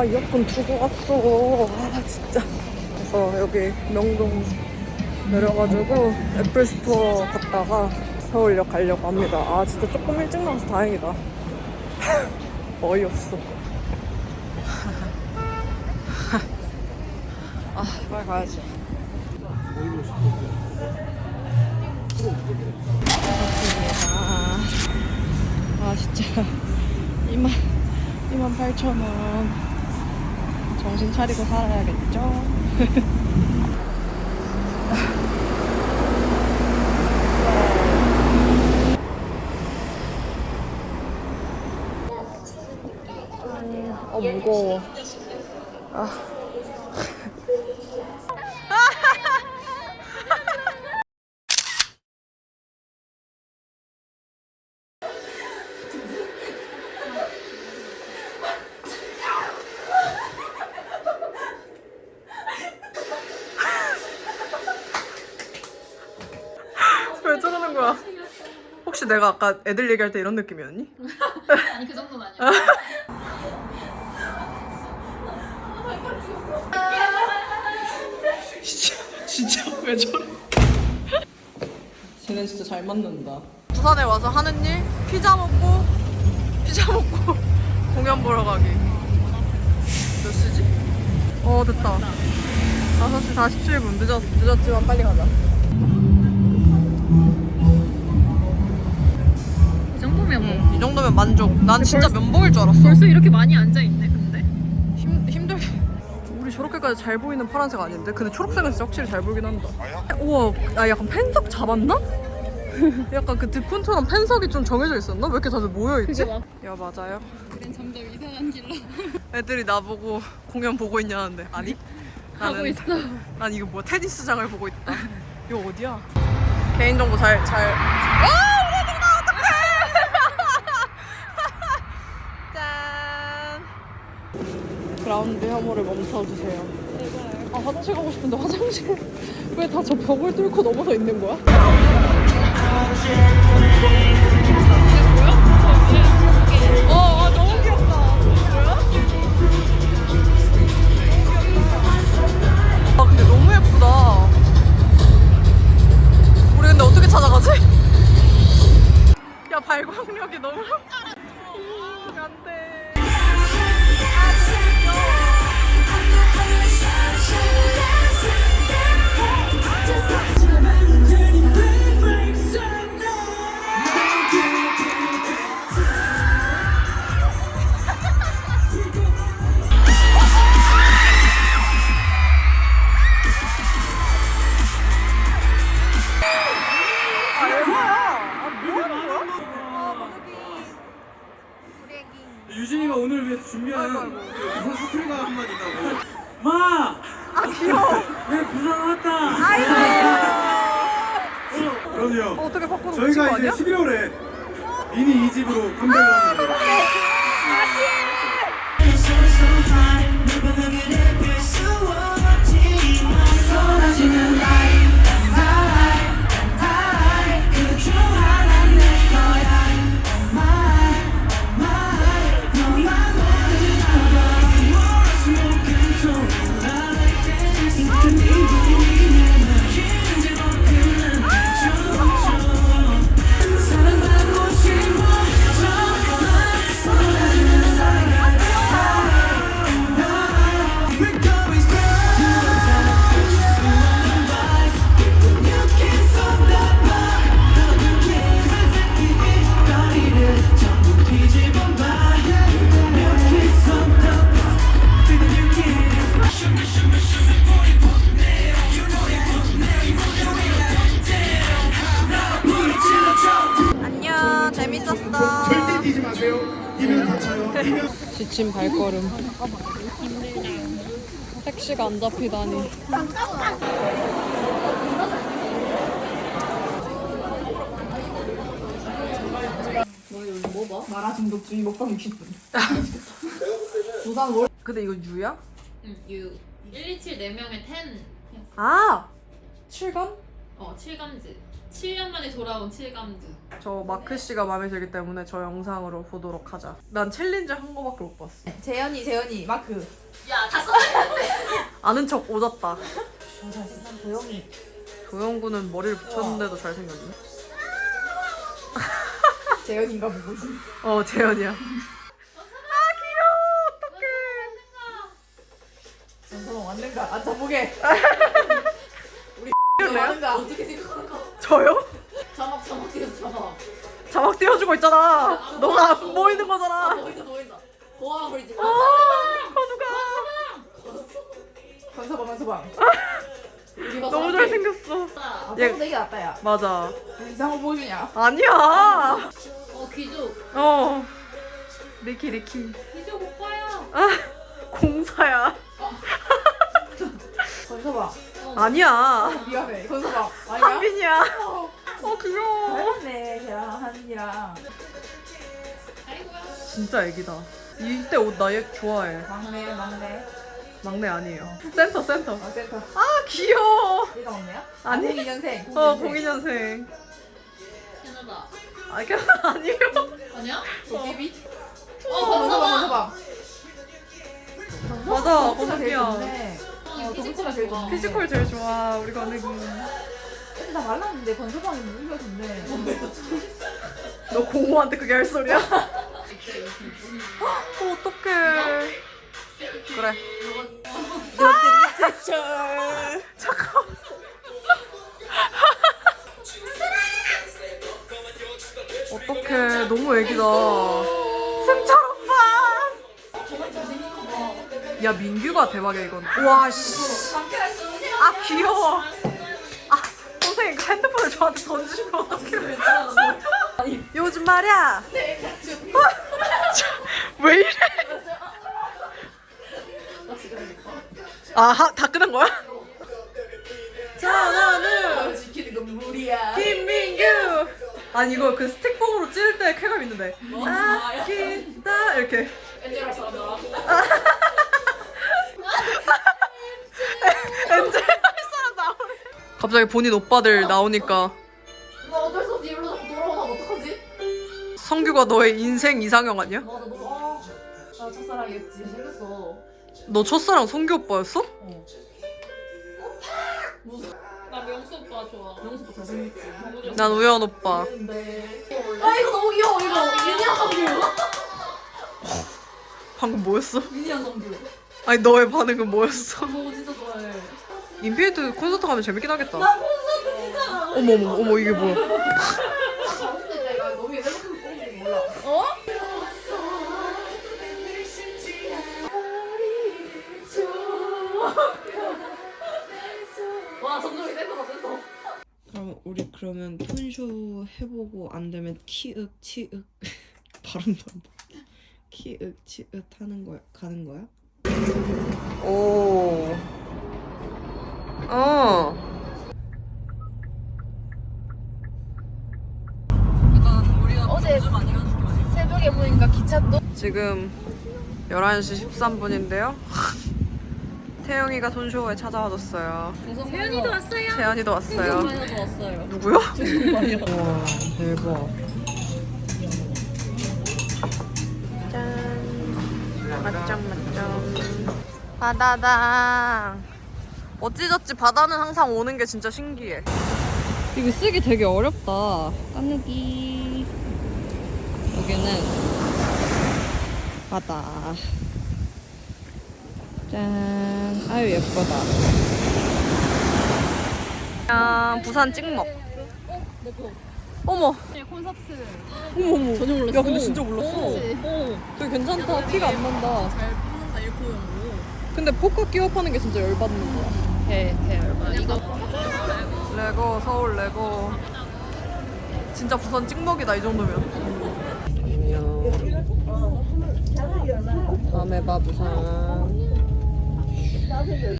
아 이어폰 두고 갔어. 아 진짜. 그래서 여기 명동 내려가지고 애플 스토어 갔다가 서울역 가려고 합니다. 아 진짜 조금 일찍 나와서 다행이다. 어이없어. 아 빨리 가야지. 아 진짜 2만 2만 8천 원 정신 차리고 살아야겠죠? 어 무거워 아. 거야? 혹시 내가 아까 애들 얘기할 때 이런 느낌이었니? 아니 그 정도는 아니야. 진짜 진짜 왜 저래? 쟤네 진짜 잘 맞는다. 부산에 와서 하는 일 피자 먹고 피자 먹고 공연 보러 가기. 몇 시지? 어 됐다. 5시 47분 늦었 늦었지만 빨리 가자. 정도면 만족. 난 진짜 면봉일 줄 알았어. 벌써 이렇게 많이 앉아 있네. 근데 힘 힘들게. 우리 저렇게까지 잘 보이는 파란색 아닌데? 근데 초록색은 진짜 확실히 잘 보이긴 한다. 우와, 아 약간 펜석 잡았나? 약간 그 득훈처럼 펜석이 좀 정해져 있었나? 왜 이렇게 다들 모여있지? 야 맞아요. 우린 점점 이상한 길로 애들이 나보고 공연 보고 있냐는데 아니 가고 있어. 난 이거 뭐야 테니스장을 보고 있다 이거 어디야? 개인정보 잘 잘. 와 라운드 혐오를 멈춰주세요. 아 화장실 가고 싶은데 화장실. 왜 다 저 벽을 뚫고 넘어서 있는 거야? 어, 유진이가 오늘 위해서 준비한 아이고, 아이고. 그 부산 사투리가 한 마디 있다고 마! 아 귀여워. 내 부산 왔다! 어, 그럼요 어, 어떻게 바꾸는 거 저희가 거 이제 아니야? 11월에 미니 2집으로 컴백을 합니다 재밌었어. 절대 뛰지 마세요. 뛰면 다쳐요. 뛰면 지친 발걸음. 택시가 안 잡히다니. 근데 이거 유야? 응, 유 127 4명의 10. 아! 7간? 어, 칠감즈. 7년 만에 돌아온 칠감즈. 저 마크 씨가 마음에 들기 때문에 저 영상으로 보도록 하자. 난 챌린지 한 거밖에 못 봤어. 재현이 재현이 마크 야, 다 써. 아는 척 오졌다. 어, 사실상 도영이 도영구는 머리를 붙였는데도 잘생겼네. 재현이가 보고 어 재현이야. 아 귀여워 어떡해. 전서방 왔는가 아 저보게 우리? 왔는가 어떻게 생각하는가? 저요? 자막, 자막 띄워, 자막. 자막 띄워주고 있잖아. 너가 안 보이는 거잖아. 보인다, 보인다. 보아 버리지 마. 아 건우가 건서방 건서방 너무 잘생겼어. 아 얘- 얘... 이게 낫다 야 맞아. 이상호 보여주냐 아니야. 어, 귀족. 어. 리키 리키. 귀족 오빠야. 아 공사야. 건서방 아니야. 미안해 건서방 아니야? 한빈이야. 어 귀여워. 닮았네 걔랑 한이랑. 진짜 애기다. 이때 옷 나 얘 좋아해. 막내 막내 막내 아니에요. 센터 센터. 어 센터 아 귀여워. 얘가 막내야? 아니. 02년생 어 02년생. 캐나다. 아걔 아니에요. 아니야? 도깨비? 어, 건서방 건서방. 건서방 맞아 건서방 제일 건우야. 피지컬 제일 좋아. 피지컬 제일 좋아 우리 건우기. 애들 다 말랐는데 건서방이 물려 좋네 너 고모한테 그게 할 소리야? 어, 어떡해. 그래. 잠깐. 어떡해. 너무 애기다. 야, 민규가 대박이야, 이건. 와, 씨. 아, 귀여워. 아, 선생님, 그 핸드폰을 저한테 던지시면 어떡해요. 요즘 말이야. 왜 이래? 아, 하, 다 끊은 거야? 자, 나는 지키는 건 무리야 김민규. 아니 이거 그 스틱봉으로 찌를 때 쾌감 있는데. 아, 기다 이렇게. 엔젤 사람들아. 엔젤 할 사람 나오네. 갑자기 본인 오빠들 나오니까 나 어쩔 수 없이 일로 자꾸 돌아오면 어떡하지? 성규가 너의 인생 이상형 아니야? 맞아, 너, 아, 나 첫사랑이었지. 재밌어. 너 첫사랑 성규 오빠였어? 무슨? 나 명수 오빠 좋아. 명수 오빠 잘생겼지. 너무. 난 우연 오빠. 아 이거 너무 귀여워 이거 미니언 성규. 방금 뭐였어? 미니언 성규. 아니 너의 반응은 뭐였어? 너무 진짜 좋아해. 인피니트 콘서트 가면 재밌긴 하겠다. 나 콘서트 진짜. 어머 어머 어머 이게 뭐야? 근데 내가 너무 옛날 같은 거 몰라. 어? 와 점점 센터가 센터. 그럼 우리 그러면 톤쇼 해보고 안 되면 키읔 치읔 발음도 안 돼. 키읔 치읓 하는 거야 가는 거야? 오. 어. 어제 새벽에 보니까 기차도 지금 11시 13분인데요. 태영이가 손쇼에 찾아와줬어요. 세연이도 왔어요. 재현이도 왔어요. 왔어요. 누구요? 와 대박 맞짱 맞짱. 바다다. 어찌저찌 바다는 항상 오는 게 진짜 신기해. 이거 쓰기 되게 어렵다 까누기 여기는 바다 짠 아유 예쁘다 야, 부산 찍먹. 어머. 콘서트. 어머 어머. 전혀 몰랐어 야 근데 진짜 몰랐어. 어 되게 괜찮다 티가 안 난다 잘 뽑는다 일포용으로. 근데 포커 끼워 파는 게 진짜 열받는 거야. 대 대 열받. 이거 레고 서울 레고. 진짜 부산 찍먹이다 이 정도면. 안녕 다음에 봐 부산